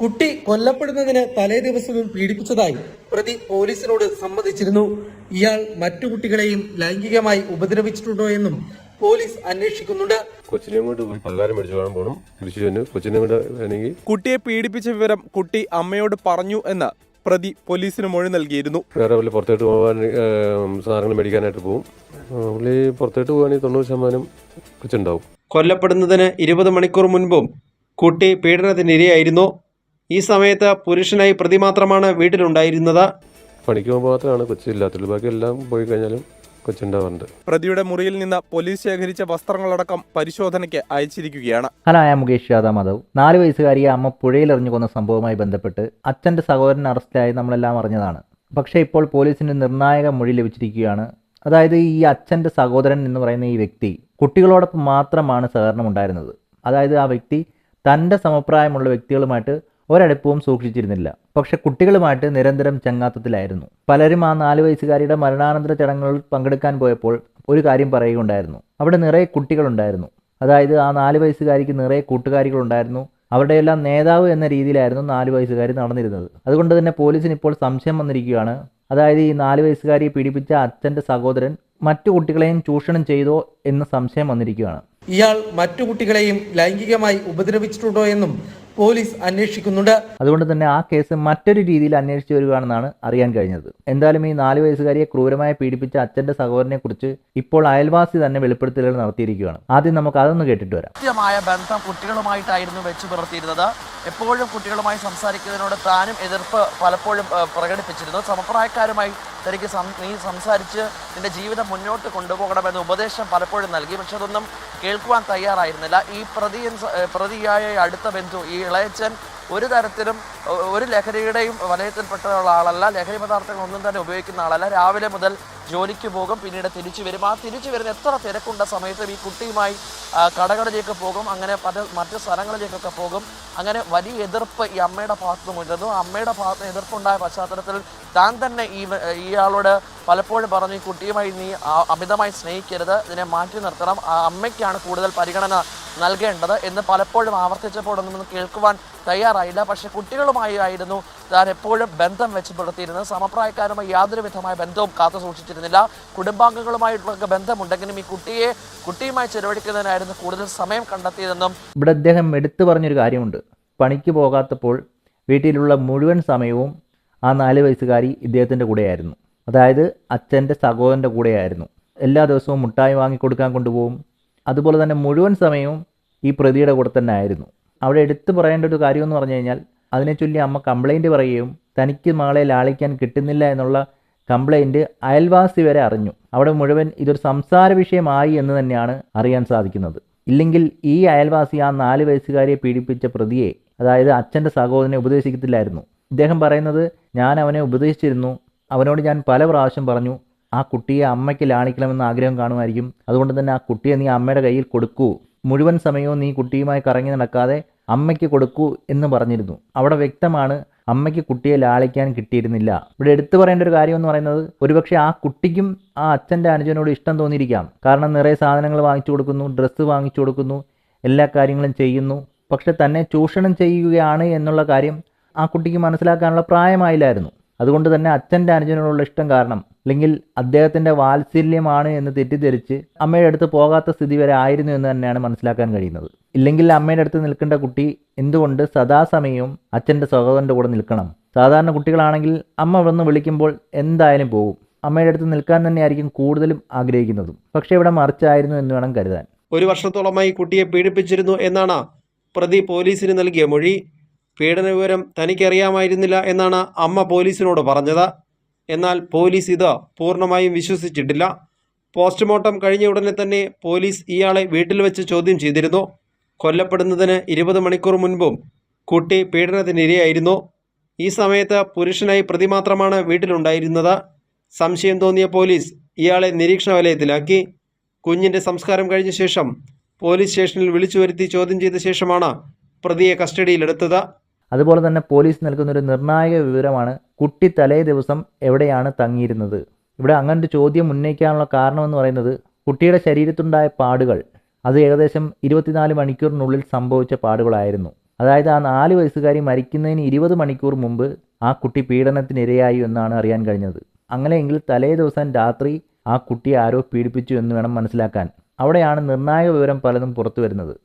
കുട്ടി കൊല്ലപ്പെടുന്നതിന് തലേ ദിവസവും പീഡിപ്പിച്ചതായി പ്രതി പോലീസിനോട് സമ്മതിച്ചിരുന്നു. ഇയാൾ മറ്റു കുട്ടികളെയും ലൈംഗികമായി ഉപദ്രവിച്ചിട്ടുണ്ടോ എന്നും പോലീസ് അന്വേഷിക്കുന്നുണ്ട്. കുട്ടിയെ പീഡിപ്പിച്ച വിവരം കുട്ടി അമ്മയോട് പറഞ്ഞു എന്ന് പ്രതി പോലീസിന് മൊഴി നൽകിയിരുന്നു. വേറെ വല്ല പുറത്തോട്ട് പോകാൻ സാധനങ്ങൾ മേടിക്കാനായിട്ട് പോകും പുള്ളി പുറത്തോട്ട് പോകാണെങ്കിൽ തൊണ്ണൂറ് ശതമാനം കൊച്ചുണ്ടാവും. കൊല്ലപ്പെടുന്നതിന് ഇരുപത് മണിക്കൂർ മുൻപും കുട്ടി പീഡനത്തിനിരയായിരുന്നു. ഈ സമയത്ത് പുരുഷനായി പ്രതി മാത്രമാണ് വീട്ടിലുണ്ടായിരുന്നത്. പണിക്ക് പോകുമ്പോൾ മാത്രമാണ് കൊച്ചില്ലാത്തുള്ളൂ ബാക്കി എല്ലാം പോയി കഴിഞ്ഞാലും കൊച്ചുണ്ടാവാറുണ്ട്. പ്രതിയുടെ മുറിയിൽ നിന്ന് പോലീസ് ശേഖരിച്ച വസ്ത്രങ്ങളടക്കം പരിശോധനയ്ക്ക് അയച്ചിരിക്കുകയാണ്. ഹലോ ഞാൻ മുകേഷ് യാദവ് മാധവ്. നാല് വയസ്സുകാരിയെ അമ്മ പുഴയിൽ എറിഞ്ഞു കൊന്ന സംഭവവുമായി ബന്ധപ്പെട്ട് അച്ഛന്റെ സഹോദരൻ അറസ്റ്റിലായി നമ്മളെല്ലാം അറിഞ്ഞതാണ്. പക്ഷേ ഇപ്പോൾ പോലീസിന്റെ നിർണായക മൊഴി ലഭിച്ചിരിക്കുകയാണ്. അതായത് ഈ അച്ഛന്റെ സഹോദരൻ എന്ന് പറയുന്ന ഈ വ്യക്തി കുട്ടികളോടൊപ്പം മാത്രമാണ് സഹകരണം ഉണ്ടായിരുന്നത് അതായത് ആ വ്യക്തി തന്റെ സമപ്രായമുള്ള വ്യക്തികളുമായിട്ട് ഒരടുപ്പവും സൂക്ഷിച്ചിരുന്നില്ല. പക്ഷെ കുട്ടികളുമായിട്ട് നിരന്തരം ചങ്ങാത്തത്തിലായിരുന്നു. പലരും ആ നാല് വയസ്സുകാരിയുടെ മരണാനന്തര ചടങ്ങുകളിൽ പങ്കെടുക്കാൻ പോയപ്പോൾ ഒരു കാര്യം പറയുകയുണ്ടായിരുന്നു. അവിടെ നിറയെ കുട്ടികളുണ്ടായിരുന്നു. അതായത് ആ നാല് വയസ്സുകാരിക്ക് നിറയെ കൂട്ടുകാരികളുണ്ടായിരുന്നു. അവരുടെയെല്ലാം നേതാവ് എന്ന രീതിയിലായിരുന്നു നാല് വയസ്സുകാരി നടന്നിരുന്നത്. അതുകൊണ്ട് തന്നെ പോലീസിന് ഇപ്പോൾ സംശയം വന്നിരിക്കുകയാണ്. അതായത് ഈ നാല് വയസ്സുകാരിയെ പീഡിപ്പിച്ച അച്ഛന്റെ സഹോദരൻ മറ്റു കുട്ടികളെയും ചൂഷണം ചെയ്തോ എന്ന് സംശയം വന്നിരിക്കുകയാണ്. ഇയാൾ മറ്റു കുട്ടികളെയും ലൈംഗികമായി ഉപദ്രവിച്ചിട്ടുണ്ടോ എന്നും പോലീസ് അന്വേഷിക്കുന്നുണ്ട്. അതുകൊണ്ട് തന്നെ ആ കേസ് മറ്റൊരു രീതിയിൽ അന്വേഷിച്ചു വരികയാണെന്നാണ് അറിയാൻ കഴിഞ്ഞത്. എന്തായാലും ഈ നാല് വയസ്സുകാരിയെ ക്രൂരമായി പീഡിപ്പിച്ച അച്ഛന്റെ സഹോദരനെ കുറിച്ച് ഇപ്പോൾ അയൽവാസി തന്നെ വെളിപ്പെടുത്തലുകൾ നടത്തിയിരിക്കുകയാണ്. ആദ്യം നമുക്ക് അതൊന്ന് കേട്ടിട്ട് വരാം. കൃത്യമായ ബന്ധം കുട്ടികളുമായിട്ടായിരുന്നു വെച്ച് പുലർത്തിയിരുന്നത്. എപ്പോഴും കുട്ടികളുമായി സംസാരിക്കുന്നതിനോട് താനും എതിർപ്പ് പലപ്പോഴും പ്രകടിപ്പിച്ചിരുന്നു. സമപ്രായക്കാരുമായി തനിക്ക് നീ സംസാരിച്ച് നിന്റെ ജീവിതം മുന്നോട്ട് കൊണ്ടുപോകണമെന്ന് ഉപദേശം പലപ്പോഴും നൽകി. പക്ഷെ അതൊന്നും കേൾക്കുവാൻ തയ്യാറായിരുന്നില്ല. ഈ പ്രതി പ്രതിയായ അടുത്ത ബന്ധു ഈ ഇളയച്ചൻ ഒരു തരത്തിലും ഒരു ലഹരിയുടെയും വലയത്തിൽപ്പെട്ട ആളല്ല. ലഹരി പദാർത്ഥങ്ങൾ ഒന്നും തന്നെ ഉപയോഗിക്കുന്ന ആളല്ല. രാവിലെ മുതൽ ജോലിക്ക് പോകും പിന്നീട് തിരിച്ചു വരും. ആ തിരിച്ചു വരുന്ന എത്ര തിരക്കുണ്ട സമയത്തും ഈ കുട്ടിയുമായി കടകളിലേക്ക് പോകും. അങ്ങനെ പല മറ്റ് സ്ഥലങ്ങളിലേക്കൊക്കെ പോകും. അങ്ങനെ വലിയ എതിർപ്പ് ഈ അമ്മയുടെ ഭാഗത്ത് നിന്നുണ്ടായിരുന്നു ആ അമ്മയുടെ ഭാഗത്ത് നിന്ന് എതിർപ്പുണ്ടായ പശ്ചാത്തലത്തിൽ താൻ തന്നെ ഈ ഇയാളോട് പലപ്പോഴും പറഞ്ഞു ഈ കുട്ടിയുമായി നീ അമിതമായി സ്നേഹിക്കരുത്. ഇതിനെ മാറ്റി നിർത്തണം. ആ അമ്മയ്ക്കാണ് കൂടുതൽ പരിഗണന നൽകേണ്ടത് എന്ന് പലപ്പോഴും ആവർത്തിച്ചപ്പോഴൊന്നും കേൾക്കുവാൻ തയ്യാറായില്ല. പക്ഷെ കുട്ടികളുമായി ആയിരുന്നു താൻ എപ്പോഴും ബന്ധം വെച്ച് പുലർത്തിയിരുന്നത്. സമപ്രായക്കാരുമായി യാതൊരു വിധമായ ബന്ധവും കാത്തു സൂക്ഷിച്ചിരുന്നില്ല. കുടുംബാംഗങ്ങളുമായിട്ടുള്ള ബന്ധമുണ്ടെങ്കിലും ഈ കുട്ടിയെ കുട്ടിയുമായി ചെലവഴിക്കുന്നതിനായിരുന്നു കൂടുതൽ സമയം കണ്ടെത്തിയതെന്നും ഇവിടെ അദ്ദേഹം എടുത്തു പറഞ്ഞൊരു കാര്യമുണ്ട്. പണിക്ക് പോകാത്തപ്പോൾ വീട്ടിലുള്ള മുഴുവൻ സമയവും ആ നാല് വയസ്സുകാരി ഇദ്ദേഹത്തിന്റെ കൂടെയായിരുന്നു. അതായത് അച്ഛന്റെ സഹോദരന്റെ കൂടെയായിരുന്നു. എല്ലാ ദിവസവും മുട്ടായി വാങ്ങിക്കൊടുക്കാൻ കൊണ്ടുപോകും. അതുപോലെ തന്നെ മുഴുവൻ സമയവും ഈ പ്രതിയുടെ കൂടെ തന്നെ ആയിരുന്നു. അവിടെ എടുത്തു പറയേണ്ട ഒരു കാര്യം എന്ന് പറഞ്ഞു കഴിഞ്ഞാൽ അതിനെ ചൊല്ലി അമ്മ കംപ്ലൈന്റ് പറയുകയും തനിക്ക് മകളെ ലാളിക്കാൻ കിട്ടുന്നില്ല എന്നുള്ള കംപ്ലൈന്റ് അയൽവാസി വരെ അറിഞ്ഞു. അവിടെ മുഴുവൻ ഇതൊരു സംസാര വിഷയമായി എന്ന് തന്നെയാണ് അറിയാൻ സാധിക്കുന്നത്. ഇല്ലെങ്കിൽ ഈ അയൽവാസി ആ നാല് വയസ്സുകാരിയെ പീഡിപ്പിച്ച പ്രതിയെ അതായത് അച്ഛന്റെ സഹോദരനെ ഉപദേശിക്കത്തില്ലായിരുന്നു. ഇദ്ദേഹം പറയുന്നത് ഞാൻ അവനെ ഉപദേശിച്ചിരുന്നു. അവനോട് ഞാൻ പല പ്രാവശ്യം പറഞ്ഞു ആ കുട്ടിയെ അമ്മയ്ക്ക് ലാളിക്കണമെന്ന് ആഗ്രഹം കാണുമായിരിക്കും. അതുകൊണ്ട് തന്നെ ആ കുട്ടിയെ നീ അമ്മയുടെ കയ്യിൽ കൊടുക്കൂ. മുഴുവൻ സമയവും നീ കുട്ടിയുമായി കറങ്ങി നടക്കാതെ അമ്മയ്ക്ക് കൊടുക്കൂ എന്ന് പറഞ്ഞിരുന്നു. അവിടെ വ്യക്തമാണ് അമ്മയ്ക്ക് കുട്ടിയെ ലാളിക്കാൻ കിട്ടിയിരുന്നില്ല. ഇവിടെ എടുത്തു പറയേണ്ട ഒരു കാര്യം എന്ന് പറയുന്നത് ഒരുപക്ഷെ ആ കുട്ടിക്കും ആ അച്ഛന്റെ അനുജനോട് ഇഷ്ടം തോന്നിയിരിക്കാം. കാരണം നിറയെ സാധനങ്ങൾ വാങ്ങിച്ചു കൊടുക്കുന്നു ഡ്രസ്സ് വാങ്ങിച്ചു കൊടുക്കുന്നു എല്ലാ കാര്യങ്ങളും ചെയ്യുന്നു. പക്ഷെ തന്നെ ചൂഷണം ചെയ്യുകയാണ് എന്നുള്ള കാര്യം ആ കുട്ടിക്ക് മനസ്സിലാക്കാനുള്ള പ്രായമായില്ലായിരുന്നു. അതുകൊണ്ട് തന്നെ അച്ഛന്റെ അനുജനോടുള്ള ഇഷ്ടം കാരണം അല്ലെങ്കിൽ അദ്ദേഹത്തിന്റെ വാത്സല്യമാണ് എന്ന് തെറ്റിദ്ധരിച്ച് അമ്മയുടെ അടുത്ത് പോകാത്ത സ്ഥിതി വരെ ആയിരുന്നു എന്ന് തന്നെയാണ് മനസ്സിലാക്കാൻ കഴിയുന്നത്. ഇല്ലെങ്കിൽ അമ്മയുടെ അടുത്ത് നിൽക്കേണ്ട കുട്ടി എന്തുകൊണ്ട് സദാസമയവും അച്ഛന്റെ സഹോദരന്റെ കൂടെ നിൽക്കണം? സാധാരണ കുട്ടികളാണെങ്കിൽ അമ്മ വന്ന് വിളിക്കുമ്പോൾ എന്തായാലും പോകും. അമ്മയുടെ അടുത്ത് നിൽക്കാൻ തന്നെയായിരിക്കും കൂടുതലും ആഗ്രഹിക്കുന്നതും. പക്ഷേ ഇവിടെ മറിച്ചായിരുന്നു എന്ന് വേണം കരുതാൻ. ഒരു വർഷത്തോളമായി കുട്ടിയെ പീഡിപ്പിച്ചിരുന്നു എന്നാണ് പ്രതി പോലീസിന് നൽകിയ മൊഴി. പീഡന വിവരം തനിക്കറിയാമായിരുന്നില്ല എന്നാണ് അമ്മ പോലീസിനോട് പറഞ്ഞത്. എന്നാൽ പോലീസ് ഇത് പൂർണമായും വിശ്വസിച്ചിട്ടില്ല. പോസ്റ്റ്മോർട്ടം കഴിഞ്ഞ ഉടനെ തന്നെ പോലീസ് ഇയാളെ വീട്ടിൽ വെച്ച് ചോദ്യം ചെയ്തിരുന്നു. കൊല്ലപ്പെടുന്നതിന് ഇരുപത് മണിക്കൂർ മുൻപും കുട്ടി പീഡനത്തിനിരയായിരുന്നു. ഈ സമയത്ത് പുരുഷനായി പ്രതി മാത്രമാണ് വീട്ടിലുണ്ടായിരുന്നത്. സംശയം തോന്നിയ പോലീസ് ഇയാളെ നിരീക്ഷണ വലയത്തിലാക്കി കുഞ്ഞിന്റെ സംസ്കാരം കഴിഞ്ഞ ശേഷം പോലീസ് സ്റ്റേഷനിൽ വിളിച്ചു വരുത്തി ചോദ്യം ചെയ്ത ശേഷമാണ് പ്രതിയെ കസ്റ്റഡിയിലെടുത്തത്. അതുപോലെ തന്നെ പോലീസ് നൽകുന്ന ഒരു നിർണായക വിവരമാണ് കുട്ടി തലേ ദിവസം എവിടെയാണ് തങ്ങിയിരുന്നത്. ഇവിടെ അങ്ങനൊരു ചോദ്യം ഉന്നയിക്കാനുള്ള കാരണമെന്ന് പറയുന്നത് കുട്ടിയുടെ ശരീരത്തുണ്ടായ പാടുകൾ. അത് ഏകദേശം ഇരുപത്തിനാല് മണിക്കൂറിനുള്ളിൽ സംഭവിച്ച പാടുകളായിരുന്നു. അതായത് ആ നാല് വയസ്സുകാരി മരിക്കുന്നതിന് ഇരുപത് മണിക്കൂർ മുമ്പ് ആ കുട്ടി പീഡനത്തിനിരയായി എന്നാണ് അറിയാൻ കഴിഞ്ഞത്. അങ്ങനെയെങ്കിൽ തലേ ദിവസം രാത്രി ആ കുട്ടിയെ ആരോ പീഡിപ്പിച്ചു എന്ന് വേണം മനസ്സിലാക്കാൻ. അവിടെയാണ് നിർണായക വിവരം പലതും പുറത്തു വരുന്നത്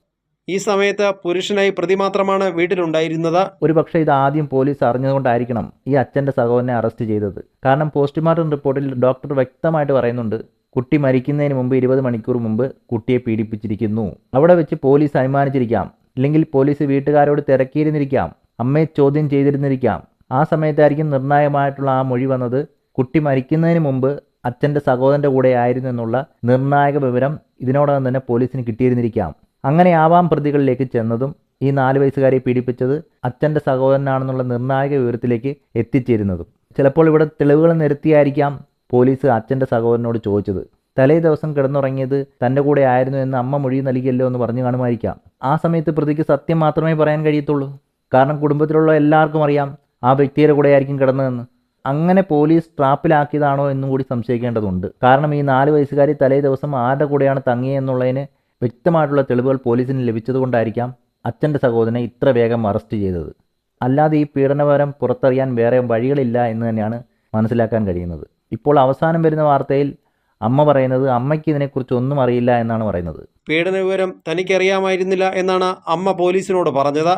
ഈ സമയത്ത് പുരുഷനായി പ്രതി മാത്രമാണ് വീട്ടിലുണ്ടായിരുന്നത്. ഒരുപക്ഷെ ഇത് ആദ്യം പോലീസ് അറിഞ്ഞതുകൊണ്ടായിരിക്കണം ഈ അച്ഛന്റെ സഹോദരനെ അറസ്റ്റ് ചെയ്തത്. കാരണം പോസ്റ്റ്മോർട്ടം റിപ്പോർട്ടിൽ ഡോക്ടർ വ്യക്തമായിട്ട് പറയുന്നുണ്ട് കുട്ടി മരിക്കുന്നതിന് മുമ്പ് ഇരുപത് മണിക്കൂർ മുമ്പ് കുട്ടിയെ പീഡിപ്പിച്ചിരിക്കുന്നു. അവിടെ വെച്ച് പോലീസ് അനുമാനിച്ചിരിക്കാം. ഇല്ലെങ്കിൽ പോലീസ് വീട്ടുകാരോട് തിരക്കിയിരുന്നിരിക്കാം. അമ്മയെ ചോദ്യം ചെയ്തിരുന്നിരിക്കാം. ആ സമയത്തായിരിക്കും നിർണായകമായിട്ടുള്ള ആ മൊഴി വന്നത് കുട്ടി മരിക്കുന്നതിന് മുമ്പ് അച്ഛന്റെ സഹോദരന്റെ കൂടെ ആയിരുന്നു എന്നുള്ള നിർണായക വിവരം ഇതിനോടകം തന്നെ പോലീസിന് കിട്ടിയിരുന്നിരിക്കാം. അങ്ങനെയാവാം പ്രതികളിലേക്ക് ചെന്നതും ഈ നാല് വയസ്സുകാരെ പീഡിപ്പിച്ചത് അച്ഛന്റെ സഹോദരനാണെന്നുള്ള നിർണായക വിവരത്തിലേക്ക് എത്തിച്ചേരുന്നതും. ചിലപ്പോൾ ഇവിടെ തെളിവുകൾ നിരത്തിയായിരിക്കാം പോലീസ് അച്ഛന്റെ സഹോദരനോട് ചോദിച്ചത്. തലേ ദിവസം കിടന്നുറങ്ങിയത് തന്റെ കൂടെ ആയിരുന്നു എന്ന് അമ്മ മൊഴി നൽകിയല്ലോ എന്ന് പറഞ്ഞു കാണുമായിരിക്കാം. ആ സമയത്ത് പ്രതിക്ക് സത്യം മാത്രമേ പറയാൻ കഴിയത്തുള്ളൂ. കാരണം കുടുംബത്തിലുള്ള എല്ലാവർക്കും അറിയാം ആ വ്യക്തിയുടെ കൂടെ ആയിരിക്കും കിടന്നതെന്ന്. അങ്ങനെ പോലീസ് ട്രാപ്പിലാക്കിയതാണോ എന്നും കൂടി സംശയിക്കേണ്ടതുണ്ട്. കാരണം ഈ നാല് വയസ്സുകാരി തലേ ദിവസം ആരുടെ കൂടെയാണ് തങ്ങിയെന്നുള്ളതിന് വ്യക്തമായിട്ടുള്ള തെളിവുകൾ പോലീസിന് ലഭിച്ചതുകൊണ്ടായിരിക്കാം അച്ഛന്റെ സഹോദരനെ ഇത്ര വേഗം അറസ്റ്റ് ചെയ്തത്. അല്ലാതെ ഈ പീഡനപരം പുറത്തറിയാൻ വേറെ വഴികളില്ല എന്ന് തന്നെയാണ് മനസ്സിലാക്കാൻ കഴിയുന്നത്. ഇപ്പോൾ അവസാനം വരുന്ന വാർത്തയിൽ അമ്മ പറയുന്നത് അമ്മയ്ക്ക് ഇതിനെക്കുറിച്ച് ഒന്നും അറിയില്ല എന്നാണ് പറയുന്നത്. പീഡന വിവരം തനിക്കറിയാമായിരുന്നില്ല എന്നാണ് അമ്മ പോലീസിനോട് പറഞ്ഞത്.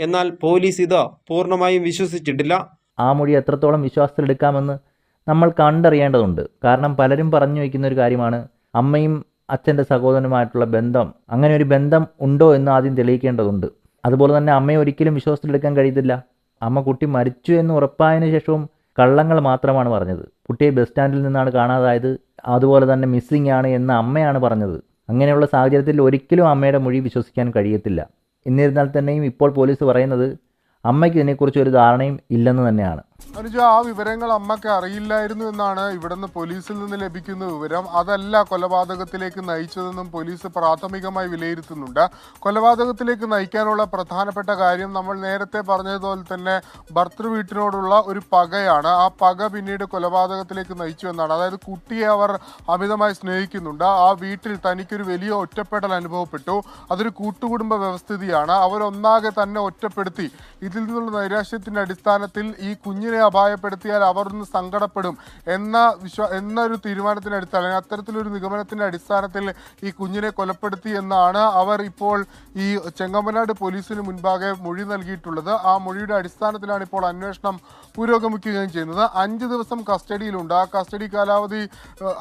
എന്നാൽ പോലീസ് ഇത് പൂർണമായും വിശ്വസിച്ചിട്ടില്ല. ആ മൊഴി എത്രത്തോളം വിശ്വാസത്തിലെടുക്കാമെന്ന് നമ്മൾ കണ്ടറിയേണ്ടതുണ്ട്. കാരണം പലരും പറഞ്ഞു വയ്ക്കുന്ന ഒരു കാര്യമാണ് അമ്മയും അച്ഛന്റെ സഹോദരനുമായിട്ടുള്ള ബന്ധം അങ്ങനെ ഒരു ബന്ധം ഉണ്ടോ എന്ന് ആദ്യം തെളിയിക്കേണ്ടതുണ്ട്. അതുപോലെ തന്നെ അമ്മയെ ഒരിക്കലും വിശ്വാസത്തിലെടുക്കാൻ കഴിയത്തില്ല. അമ്മ കുട്ടി മരിച്ചു എന്ന് ഉറപ്പായതിനു ശേഷവും കള്ളങ്ങൾ മാത്രമാണ് പറഞ്ഞത്. കുട്ടിയെ ബസ് സ്റ്റാൻഡിൽ നിന്നാണ് കാണാതായത്. അതുപോലെ തന്നെ മിസ്സിംഗ് ആണ് എന്ന് അമ്മയാണ് പറഞ്ഞത്. അങ്ങനെയുള്ള സാഹചര്യത്തിൽ ഒരിക്കലും അമ്മയുടെ മൊഴി വിശ്വസിക്കാൻ കഴിയത്തില്ല. എന്നിരുന്നാൽ തന്നെയും ഇപ്പോൾ പോലീസ് പറയുന്നത് അമ്മയ്ക്ക് ഇതിനെക്കുറിച്ച് ഒരു ധാരണയും ഇല്ലെന്ന് തന്നെയാണ്. അനുജ ആ വിവരങ്ങൾ അമ്മയ്ക്ക് അറിയില്ലായിരുന്നു എന്നാണ് ഇവിടുന്ന് പോലീസിൽ നിന്ന് ലഭിക്കുന്ന വിവരം. അതല്ല കൊലപാതകത്തിലേക്ക് നയിച്ചതെന്നും പോലീസ് പ്രാഥമികമായി വിലയിരുത്തുന്നുണ്ട്. കൊലപാതകത്തിലേക്ക് നയിക്കാനുള്ള പ്രധാനപ്പെട്ട കാര്യം നമ്മൾ നേരത്തെ പറഞ്ഞതുപോലെ തന്നെ ഭർത്തൃ വീട്ടിനോടുള്ള ഒരു പകയാണ്. ആ പക പിന്നീട് കൊലപാതകത്തിലേക്ക് നയിച്ചു എന്നാണ്. അതായത് കുട്ടിയെ അവർ അമിതമായി സ്നേഹിക്കുന്നുണ്ട്. ആ വീട്ടിൽ തനിക്കൊരു വലിയ ഒറ്റപ്പെടൽ അനുഭവപ്പെട്ടു. അതൊരു കൂട്ടുകുടുംബ വ്യവസ്ഥിതിയാണ്. അവരൊന്നാകെ തന്നെ ഒറ്റപ്പെടുത്തി. ഇതിൽ നിന്നുള്ള നൈരാശ്യത്തിന്റെ അടിസ്ഥാനത്തിൽ ഈ കുഞ്ഞിനെ അപായപ്പെടുത്തിയാൽ അവർ ഒന്ന് സങ്കടപ്പെടും എന്ന വിശ്വ എന്നൊരു തീരുമാനത്തിന്റെ അടുത്ത് അല്ലെങ്കിൽ അത്തരത്തിലൊരു നിഗമനത്തിന്റെ അടിസ്ഥാനത്തിൽ ഈ കുഞ്ഞിനെ കൊലപ്പെടുത്തി എന്നാണ് അവർ ഇപ്പോൾ ഈ ചെങ്ങമ്പനാട് പോലീസിന് മുൻപാകെ മൊഴി നൽകിയിട്ടുള്ളത്. ആ മൊഴിയുടെ അടിസ്ഥാനത്തിലാണ് ഇപ്പോൾ അന്വേഷണം പുരോഗമിക്കുകയും ചെയ്യുന്നത്. അഞ്ച് ദിവസം കസ്റ്റഡിയിലുണ്ട്. ആ കസ്റ്റഡി കാലാവധി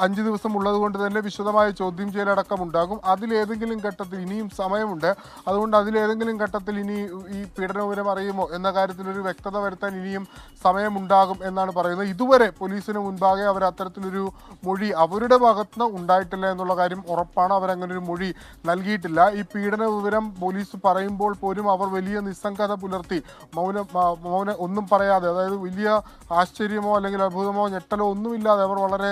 അഞ്ച് ദിവസം ഉള്ളത് കൊണ്ട് തന്നെ വിശദമായ ചോദ്യം ചെയ്യലടക്കം ഉണ്ടാകും അതിലേതെങ്കിലും ഘട്ടത്തിൽ ഇനിയും സമയമുണ്ട്. അതുകൊണ്ട് അതിലേതെങ്കിലും ഘട്ടത്തിൽ ഇനി ഈ പീഡനവിവരം അറിയുമോ എന്ന കാര്യത്തിൽ ഒരു വ്യക്തത വരുത്താൻ ഇനിയും സമയമുണ്ടാകും എന്നാണ് പറയുന്നത്. ഇതുവരെ പോലീസിന് മുൻപാകെ അവർ അത്തരത്തിലൊരു മൊഴി അവരുടെ ഭാഗത്തുനിന്ന് ഉണ്ടായിട്ടില്ല എന്നുള്ള കാര്യം ഉറപ്പാണ്. അവരങ്ങനെ ഒരു മൊഴി നൽകിയിട്ടില്ല. ഈ പീഡന വിവരം പോലീസ് പറയുമ്പോൾ പോലും അവർ വലിയ നിസ്സംഗത പുലർത്തി. മൗന മൗന ഒന്നും പറയാതെ അതായത് വലിയ ആശ്ചര്യമോ അല്ലെങ്കിൽ അത്ഭുതമോ ഞെട്ടലോ ഒന്നുമില്ലാതെ അവർ വളരെ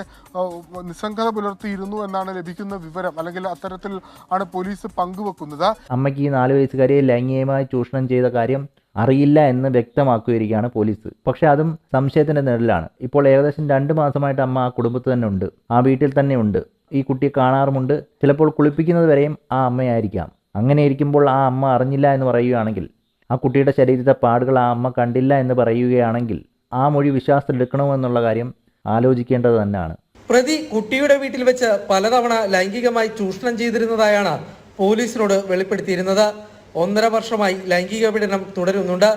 നിസ്സംഗത പുലർത്തിയിരുന്നു എന്നാണ് ലഭിക്കുന്ന വിവരം അല്ലെങ്കിൽ അത്തരത്തിൽ ആണ് പോലീസ് പങ്കുവെക്കുന്നത്. അമ്മയ്ക്ക് ഈ നാല് വയസ്സുകാരിയെ ലൈംഗികമായി ചൂഷണം ചെയ്ത കാര്യം അറിയില്ല എന്ന് വ്യക്തമാക്കുകയാണ് പോലീസ്. പക്ഷേ അതും സംശയത്തിന്റെ നിഴലാണ്. ഇപ്പോൾ ഏകദേശം രണ്ട് മാസമായിട്ട് അമ്മ ആ കുടുംബത്തിൽ തന്നെ ഉണ്ട്. ആ വീട്ടിൽ തന്നെ ഉണ്ട്. ഈ കുട്ടിയെ കാണാറുമുണ്ട്. ചിലപ്പോൾ കുളിപ്പിക്കുന്നത് വരെയും ആ അമ്മയായിരിക്കാം. അങ്ങനെ ഇരിക്കുമ്പോൾ ആ അമ്മ അറിഞ്ഞില്ല എന്ന് പറയുകയാണെങ്കിൽ ആ കുട്ടിയുടെ ശരീരത്തെ പാടുകൾ ആ അമ്മ കണ്ടില്ല എന്ന് പറയുകയാണെങ്കിൽ ആ മൊഴി വിശ്വാസത്തിലെടുക്കണമോ എന്നുള്ള കാര്യം ആലോചിക്കേണ്ടത് തന്നെയാണ്. പ്രതി കുട്ടിയുടെ വീട്ടിൽ വെച്ച് പലതവണ ലൈംഗികമായി ചൂഷണം ചെയ്തിരുന്നതായാണ് പോലീസിനോട് വെളിപ്പെടുത്തിയിരുന്നത്. ഒന്നര വർഷമായി ലൈംഗിക പീഡനം തുടരുന്നുണ്ട്.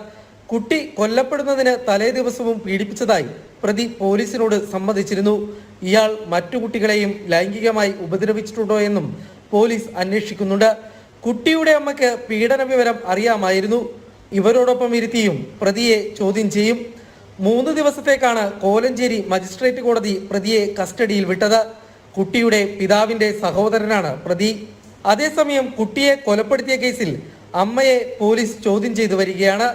കുട്ടി കൊല്ലപ്പെടുന്നതിന് തലേ ദിവസവും പീഡിപ്പിച്ചതായി പ്രതി പോലീസിനോട് സമ്മതിച്ചിരുന്നു. ഇയാൾ മറ്റു കുട്ടികളെയും ലൈംഗികമായി ഉപദ്രവിച്ചിട്ടുണ്ടോ എന്നും പോലീസ് അന്വേഷിക്കുന്നുണ്ട്. കുട്ടിയുടെ അമ്മയ്ക്ക് പീഡന വിവരം അറിയാമായിരുന്നു. ഇവരോടൊപ്പം ഇരുത്തിയും പ്രതിയെ ചോദ്യം ചെയ്യും. മൂന്ന് ദിവസത്തേക്കാണ് കോലഞ്ചേരി മജിസ്ട്രേറ്റ് കോടതി പ്രതിയെ കസ്റ്റഡിയിൽ വിട്ടത്. കുട്ടിയുടെ പിതാവിന്റെ സഹോദരനാണ് പ്രതി. അതേസമയം കുട്ടിയെ കൊലപ്പെടുത്തിയ കേസിൽ അമ്മയെ പോലീസ് ചോദ്യം ചെയ്തു വരികയാണ്.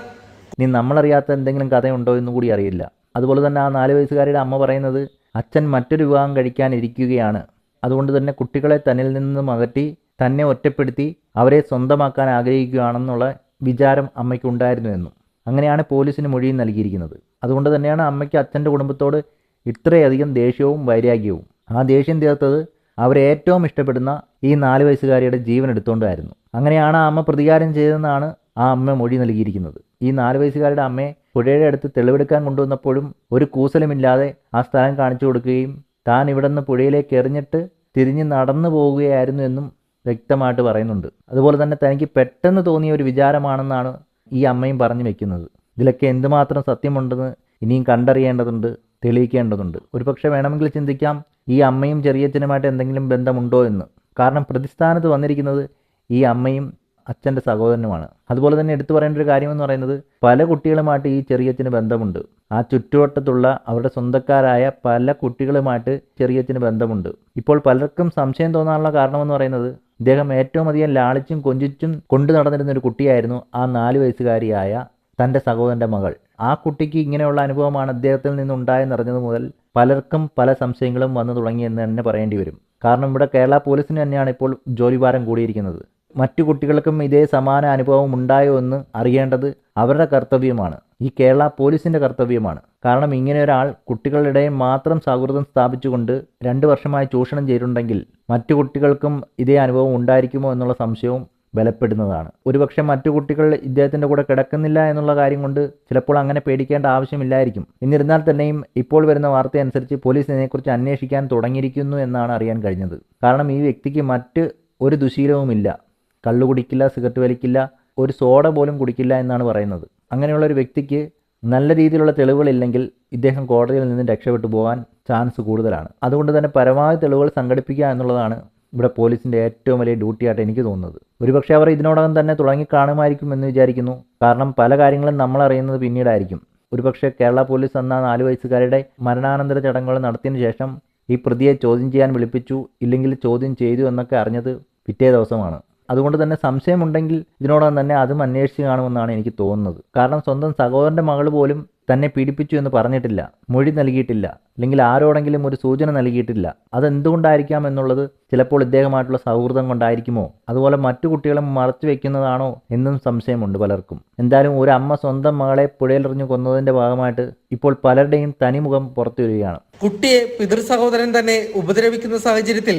ഇനി നമ്മളറിയാത്ത എന്തെങ്കിലും കഥയുണ്ടോ എന്നും കൂടി അറിയില്ല. അതുപോലെ തന്നെ ആ നാല് വയസ്സുകാരിയുടെ അമ്മ പറയുന്നത് അച്ഛൻ മറ്റൊരു വിവാഹം കഴിക്കാനിരിക്കുകയാണ് അതുകൊണ്ട് തന്നെ കുട്ടികളെ തന്നിൽ നിന്നും അകറ്റി തന്നെ ഒറ്റപ്പെടുത്തി അവരെ സ്വന്തമാക്കാൻ ആഗ്രഹിക്കുകയാണെന്നുള്ള വിചാരം അമ്മയ്ക്കുണ്ടായിരുന്നു എന്നും. അങ്ങനെയാണ് പോലീസിന് മൊഴിയും നൽകിയിരിക്കുന്നത്. അതുകൊണ്ട് തന്നെയാണ് അമ്മയ്ക്ക് അച്ഛന്റെ കുടുംബത്തോട് ഇത്രയധികം ദേഷ്യവും വൈരാഗ്യവും. ആ ദേഷ്യം തീർത്തത് അവരേറ്റവും ഇഷ്ടപ്പെടുന്ന ഈ നാല് വയസ്സുകാരിയുടെ ജീവൻ എടുത്തുകൊണ്ടായിരുന്നു അങ്ങനെയാണ് ആ അമ്മ പ്രതികാരം ചെയ്തതെന്നാണ് ആ അമ്മ മൊഴി നൽകിയിരിക്കുന്നത്. ഈ നാല് വയസ്സുകാരുടെ അമ്മയെ പുഴയുടെ അടുത്ത് തെളിവെടുക്കാൻ കൊണ്ടുവന്നപ്പോഴും ഒരു കൂസലുമില്ലാതെ ആ സ്ഥലം കാണിച്ചു കൊടുക്കുകയും താൻ ഇവിടെ നിന്ന് പുഴയിലേക്ക് എറിഞ്ഞിട്ട് തിരിഞ്ഞ് നടന്നു പോവുകയായിരുന്നു എന്നും വ്യക്തമായിട്ട് പറയുന്നുണ്ട്. അതുപോലെ തന്നെ തനിക്ക് പെട്ടെന്ന് തോന്നിയ ഒരു വിചാരമാണെന്നാണ് ഈ അമ്മയും പറഞ്ഞു വെക്കുന്നത്. ഇതിലൊക്കെ എന്തുമാത്രം സത്യമുണ്ടെന്ന് ഇനിയും കണ്ടറിയേണ്ടതുണ്ട് തെളിയിക്കേണ്ടതുണ്ട്. ഒരുപക്ഷെ വേണമെങ്കിൽ ചിന്തിക്കാം ഈ അമ്മയും ചെറിയച്ഛനുമായിട്ട് എന്തെങ്കിലും ബന്ധമുണ്ടോ എന്ന്. കാരണം പ്രതിസ്ഥാനത്ത് വന്നിരിക്കുന്നത് ഈ അമ്മയും അച്ഛന്റെ സഹോദരനുമാണ്. അതുപോലെ തന്നെ എടുത്തു പറയേണ്ട ഒരു കാര്യമെന്ന് പറയുന്നത് പല കുട്ടികളുമായിട്ട് ഈ ചെറിയച്ഛന് ബന്ധമുണ്ട്. ആ ചുറ്റുവട്ടത്തുള്ള അവരുടെ സ്വന്തക്കാരായ പല കുട്ടികളുമായിട്ട് ചെറിയച്ഛന് ബന്ധമുണ്ട്. ഇപ്പോൾ പലർക്കും സംശയം തോന്നാനുള്ള കാരണമെന്ന് പറയുന്നത് ഇദ്ദേഹം ഏറ്റവും അധികം ലാളിച്ചും കൊഞ്ചിച്ചും കൊണ്ടു നടന്നിരുന്ന ഒരു കുട്ടിയായിരുന്നു ആ നാല് വയസ്സുകാരിയായ തന്റെ സഹോദരന്റെ മകൾ. ആ കുട്ടിക്ക് ഇങ്ങനെയുള്ള അനുഭവമാണ് അദ്ദേഹത്തിൽ നിന്നുണ്ടായെന്നറിഞ്ഞത് മുതൽ പലർക്കും പല സംശയങ്ങളും വന്നു തുടങ്ങിയെന്ന് തന്നെ പറയേണ്ടി വരും. കാരണം ഇവിടെ കേരള പോലീസിന് തന്നെയാണ് ഇപ്പോൾ ജോലിഭാരം കൂടിയിരിക്കുന്നത്. മറ്റു കുട്ടികൾക്കും ഇതേ സമാന അനുഭവം ഉണ്ടായോ എന്ന് അറിയേണ്ടത് അവരുടെ കർത്തവ്യമാണ്. ഈ കേരള പോലീസിന്റെ കർത്തവ്യമാണ്. കാരണം ഇങ്ങനെ ഒരാൾ കുട്ടികളുടെ മാത്രം സൗഹൃദം സ്ഥാപിച്ചുകൊണ്ട് രണ്ട് വർഷമായി ചൂഷണം ചെയ്തിട്ടുണ്ടെങ്കിൽ മറ്റു കുട്ടികൾക്കും ഇതേ അനുഭവം ഉണ്ടായിരിക്കുമോ എന്നുള്ള സംശയവും ബലപ്പെടുന്നതാണ്. ഒരുപക്ഷെ മറ്റു കുട്ടികൾ ഇദ്ദേഹത്തിന്റെ കൂടെ കിടക്കുന്നില്ല എന്നുള്ള കാര്യം കൊണ്ട് ചിലപ്പോൾ അങ്ങനെ പേടിക്കേണ്ട ആവശ്യമില്ലായിരിക്കും. എന്നിരുന്നാൽ തന്നെയും ഇപ്പോൾ വരുന്ന വാർത്ത അനുസരിച്ച് പോലീസ് ഇതിനെക്കുറിച്ച് അന്വേഷിക്കാൻ തുടങ്ങിയിരിക്കുന്നു എന്നാണ് അറിയാൻ കഴിഞ്ഞത്. കാരണം ഈ വ്യക്തിക്ക് മറ്റ് ഒരു ദുശീലവുമില്ല. കള്ളു കുടിക്കില്ല സിഗരറ്റ് വലിക്കില്ല ഒരു സോഡ പോലും കുടിക്കില്ല എന്നാണ് പറയുന്നത്. അങ്ങനെയുള്ള ഒരു വ്യക്തിക്ക് നല്ല രീതിയിലുള്ള തെളിവുകളില്ലെങ്കിൽ ഇദ്ദേഹം കോടതിയിൽ നിന്ന് രക്ഷപ്പെട്ടു പോകാൻ ചാൻസ് കൂടുതലാണ്. അതുകൊണ്ട് തന്നെ പരമാവധി തെളിവുകൾ സംഘടിപ്പിക്കുക എന്നുള്ളതാണ് ഇവിടെ പോലീസിന്റെ ഏറ്റവും വലിയ ഡ്യൂട്ടിയായിട്ട് എനിക്ക് തോന്നുന്നത്. ഒരുപക്ഷെ അവർ ഇതിനോടകം തന്നെ തുടങ്ങി കാണുമായിരിക്കും എന്ന് വിചാരിക്കുന്നു. കാരണം പല കാര്യങ്ങളും നമ്മൾ അറിയുന്നത് പിന്നീടായിരിക്കും. ഒരുപക്ഷെ കേരള പോലീസ് എന്ന നാല് വയസ്സുകാരുടെ മരണാനന്തര ചടങ്ങുകൾ നടത്തിയതിനു ശേഷം ഈ പ്രതിയെ ചോദ്യം ചെയ്യാൻ വിളിപ്പിച്ചു ഇല്ലെങ്കിൽ ചോദ്യം ചെയ്തു എന്നൊക്കെ അറിഞ്ഞത് പിറ്റേ ദിവസമാണ്. അതുകൊണ്ട് തന്നെ സംശയമുണ്ടെങ്കിൽ ഇതിനോടകം തന്നെ അതും അന്വേഷിച്ച് കാണുമെന്നാണ് എനിക്ക് തോന്നുന്നത്. കാരണം സ്വന്തം സഹോദരന്റെ മകൾ പോലും തന്നെ പീഡിപ്പിച്ചു എന്ന് പറഞ്ഞിട്ടില്ല. മൊഴി നൽകിയിട്ടില്ല. അല്ലെങ്കിൽ ആരോടെങ്കിലും ഒരു സൂചന നൽകിയിട്ടില്ല. അതെന്തുകൊണ്ടായിരിക്കാം എന്നുള്ളത് ചിലപ്പോൾ ഇദ്ദേഹമായിട്ടുള്ള സൗഹൃദം കൊണ്ടായിരിക്കുമോ? അതുപോലെ മറ്റു കുട്ടികളും മറച്ചു വെക്കുന്നതാണോ എന്നും സംശയമുണ്ട് പലർക്കും. എന്തായാലും ഒരു അമ്മ സ്വന്തം മകളെ പുഴയിലെറിഞ്ഞു കൊന്നതിന്റെ ഭാഗമായിട്ട് ഇപ്പോൾ പലരുടെയും തനിമുഖം പുറത്തു വരികയാണ് കുട്ടിയെ പിതൃ സഹോദരൻ തന്നെ ഉപദ്രവിക്കുന്ന സാഹചര്യത്തിൽ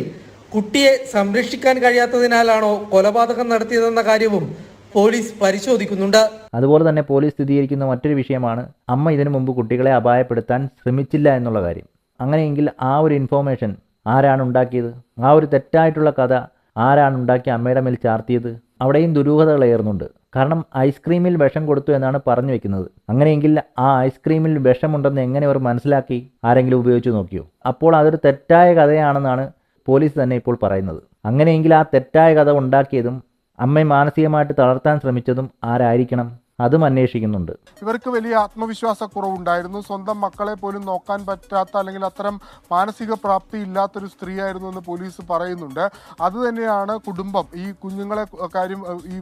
കുട്ടിയെ സംരക്ഷിക്കാൻ കഴിയാത്തതിനാലാണോ കൊലപാതകം നടത്തിയതെന്ന കാര്യവും പോലീസ് പരിശോധിക്കുന്നുണ്ട്. അതുപോലെ തന്നെ പോലീസ് സ്ഥിരീകരിക്കുന്ന മറ്റൊരു വിഷയമാണ് അമ്മ ഇതിനു മുമ്പ് കുട്ടികളെ അപായപ്പെടുത്താൻ ശ്രമിച്ചില്ല എന്നുള്ള കാര്യം. അങ്ങനെയെങ്കിൽ ആ ഒരു ഇൻഫോർമേഷൻ ആരാണ് ഉണ്ടാക്കിയത്? ആ ഒരു തെറ്റായിട്ടുള്ള കഥ ആരാണ് ഉണ്ടാക്കി അമ്മയുടെ മേൽ ചാർത്തിയത്? അവിടെയും ദുരൂഹതകൾ ഏറുന്നുണ്ട്. കാരണം ഐസ്ക്രീമിൽ വിഷം കൊടുത്തു എന്നാണ് പറഞ്ഞു വെക്കുന്നത്. അങ്ങനെയെങ്കിൽ ആ ഐസ്ക്രീമിൽ വിഷമുണ്ടെന്ന് എങ്ങനെ അവർ മനസ്സിലാക്കി? ആരെങ്കിലും ഉപയോഗിച്ച് നോക്കിയോ? അപ്പോൾ അതൊരു തെറ്റായ കഥയാണെന്നാണ് പോലീസ് തന്നെ ഇപ്പോൾ പറയുന്നത്. അങ്ങനെയെങ്കിൽ ആ തെറ്റായ കഥ ഉണ്ടാക്കിയതും അമ്മയെ മാനസികമായിട്ട് തളർത്താൻ ശ്രമിച്ചതും ആരായിരിക്കണം? അതും അന്വേഷിക്കുന്നുണ്ട്. ഇവർക്ക് വലിയ ആത്മവിശ്വാസക്കുറവുണ്ടായിരുന്നു. സ്വന്തം മക്കളെ പോലും നോക്കാൻ പറ്റാത്ത അല്ലെങ്കിൽ അത്തരം മാനസിക പ്രാപ്തി ഇല്ലാത്തൊരു സ്ത്രീയായിരുന്നു എന്ന് പോലീസ് പറയുന്നുണ്ട്. അത് തന്നെയാണ് കുടുംബം. ഈ കുഞ്ഞുങ്ങളെ കാര്യം ഈ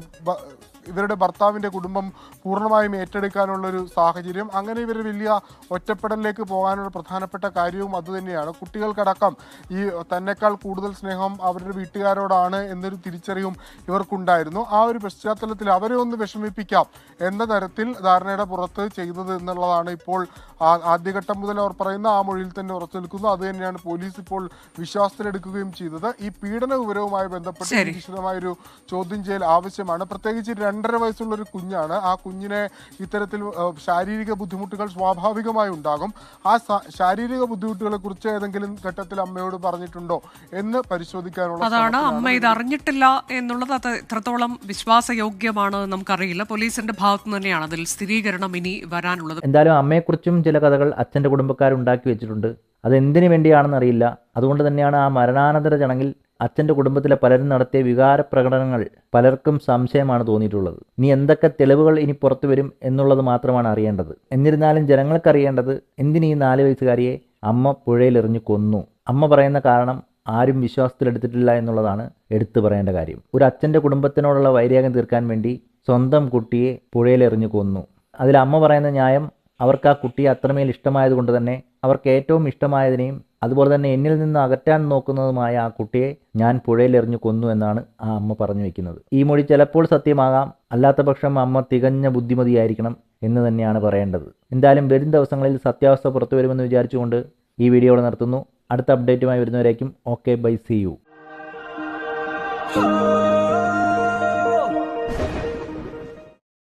ഇവരുടെ ഭർത്താവിന്റെ കുടുംബം പൂർണമായും ഏറ്റെടുക്കാനുള്ളൊരു സാഹചര്യം. അങ്ങനെ ഇവർ വലിയ ഒറ്റപ്പെടലിലേക്ക് പോകാനുള്ള പ്രധാനപ്പെട്ട കാര്യവും അതുതന്നെയാണ് കുട്ടികൾക്കടക്കം ഈ തന്നെക്കാൾ കൂടുതൽ സ്നേഹം അവരുടെ വീട്ടുകാരോടാണ് എന്നൊരു തിരിച്ചറിവും ഇവർക്കുണ്ടായിരുന്നു. ആ ഒരു പശ്ചാത്തലത്തിൽ അവരെ ഒന്ന് വിഷമിപ്പിക്കാം എന്ന തരത്തിൽ ധാരണയുടെ പുറത്ത് ചെയ്തത് എന്നുള്ളതാണ് ഇപ്പോൾ ആദ്യഘട്ടം മുതൽ അവർ പറയുന്ന ആ മൊഴിയിൽ തന്നെ ഉറച്ചു നിൽക്കുന്നു. അത് തന്നെയാണ് പോലീസ് ഇപ്പോൾ വിശ്വാസത്തിലെടുക്കുകയും ചെയ്തത്. ഈ പീഡന വിവരവുമായി ബന്ധപ്പെട്ട്. വിശദമായൊരു ചോദ്യം ചെയ്യൽ ആവശ്യമാണ്. പ്രത്യേകിച്ച് രണ്ടര വയസ്സുള്ള ഒരു കുഞ്ഞാണ്. ആ കുഞ്ഞിനെ ഇത്തരത്തിൽ ശാരീരിക ബുദ്ധിമുട്ടുകൾ സ്വാഭാവികമായി ഉണ്ടാകും. ആ ശാരീരിക ബുദ്ധിമുട്ടുകളെ കുറിച്ച് ഏതെങ്കിലും ഘട്ടത്തിൽ അമ്മയോട് പറഞ്ഞിട്ടുണ്ടോ എന്ന് പരിശോധിക്കാനുള്ള അതാണ് അമ്മ ഇത് അറിഞ്ഞിട്ടില്ല എന്നുള്ളത് അത് എത്രത്തോളം വിശ്വാസയോഗ്യമാണ് നമുക്കറിയില്ല. പോലീസിന്റെ ഭാഗത്തു തന്നെയാണ് അതിൽ സ്ഥിരീകരണം ഇനി വരാനുള്ളത്. എന്തായാലും അമ്മയെക്കുറിച്ചും ചില കഥകൾ അച്ഛന്റെ കുടുംബക്കാർ ഉണ്ടാക്കി വെച്ചിട്ടുണ്ട്. അത് എന്തിനു വേണ്ടിയാണെന്നറിയില്ല. അതുകൊണ്ട് തന്നെയാണ് ആ മരണാനന്തര ചടങ്ങിൽ അച്ഛന്റെ കുടുംബത്തിലെ പലരും നടത്തിയ വികാര പ്രകടനങ്ങൾ പലർക്കും സംശയമാണ് തോന്നിയിട്ടുള്ളത്. ഇനി എന്തൊക്കെ തെളിവുകൾ ഇനി പുറത്തു വരും എന്നുള്ളത് മാത്രമാണ് അറിയേണ്ടത്. എന്നിരുന്നാലും ജനങ്ങൾക്കറിയേണ്ടത് എന്തിന് ഈ നാല് വയസ്സുകാരിയെ അമ്മ പുഴയിലെറിഞ്ഞു കൊന്നു? അമ്മ പറയുന്ന കാരണം ആരും വിശ്വാസത്തിലെടുത്തിട്ടില്ല എന്നുള്ളതാണ് എടുത്തു പറയേണ്ട കാര്യം. ഒരു അച്ഛന്റെ കുടുംബത്തിനോടുള്ള വൈരാഗ്യം തീർക്കാൻ വേണ്ടി സ്വന്തം കുട്ടിയെ പുഴയിലെറിഞ്ഞു കൊന്നു. അതിൽ അമ്മ പറയുന്ന ന്യായം അവർക്ക് ആ കുട്ടിയെ അത്രമേൽ ഇഷ്ടമായതുകൊണ്ട് തന്നെ അവർക്ക് ഏറ്റവും ഇഷ്ടമായതിനെയും അതുപോലെ തന്നെ എന്നിൽ നിന്ന് അകറ്റാൻ നോക്കുന്നതുമായ ആ കുട്ടിയെ ഞാൻ പുഴയിലെറിഞ്ഞു കൊന്നു എന്നാണ് ആ അമ്മ പറഞ്ഞു വെക്കുന്നത്. ഈ മൊഴി ചിലപ്പോൾ സത്യമാകാം. അല്ലാത്ത പക്ഷം അമ്മ തികഞ്ഞ ബുദ്ധിമതിയായിരിക്കണം എന്ന് തന്നെയാണ് പറയേണ്ടത്. എന്തായാലും വരും ദിവസങ്ങളിൽ സത്യാവസ്ഥ പുറത്തു വരുമെന്ന് വിചാരിച്ചുകൊണ്ട് ഈ വീഡിയോ ഇവിടെ നിർത്തുന്നു. അടുത്ത അപ്ഡേറ്റുമായി വരുന്നവരേക്കും. Okay bye see you